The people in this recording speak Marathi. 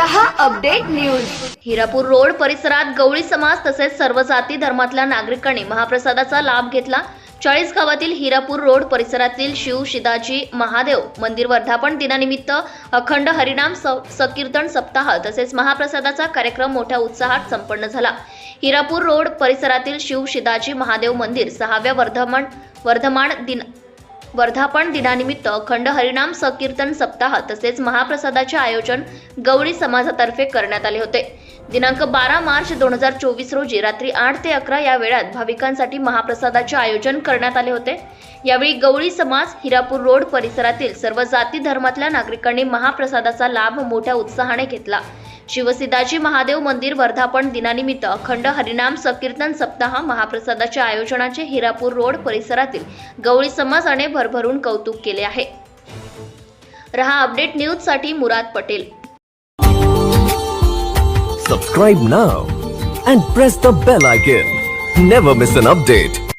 Update news. हिरापूर रोड परिसरात गवळी समाज तसेच सर्व जाती धर्मातल्या नागरिकांनी महाप्रसादाचा लाभ घेतला. चाळीस गावातील हिरापूर रोड परिसरातील शिव शिदाजी महादेव मंदिर वर्धापन दिनानिमित्त अखंड हरिनाम संकीर्तन सप्ताह तसेच महाप्रसादाचा कार्यक्रम मोठ्या उत्साहात संपन्न झाला. हिरापूर रोड परिसरातील शिव शिदाजी महादेव मंदिर सहाव्या वर्धमान वर्धमान दिन वर्धापन दिनानिमित्त अखंड हरिनाम संकीर्तन सप्ताह तसेच महाप्रसादाचे आयोजन गवळी समाजातर्फे करण्यात आले होते. दिनांक बारा मार्च दोन हजार चोवीस रोजी रात्री आठ ते अकरा या वेळात भाविकांसाठी महाप्रसादाचे आयोजन करण्यात आले होते. यावेळी गवळी समाज हिरापूर रोड परिसरातील सर्व जाती धर्मातल्या नागरिकांनी महाप्रसादाचा लाभ मोठ्या उत्साहाने घेतला. शिवसिद्धाजी महादेव मंदिर वर्धापन दिनानिमित्त अखंड हरिनाम संकीर्तन सप्ताह महाप्रसादाच्या आयोजनाचे हिरापूर रोड परिसरातील गवळी समाजाने भरभरून कौतुक केले आहे. रहा अपडेट न्यूजसाठी Murad Patel. Subscribe now and press the bell icon never miss an update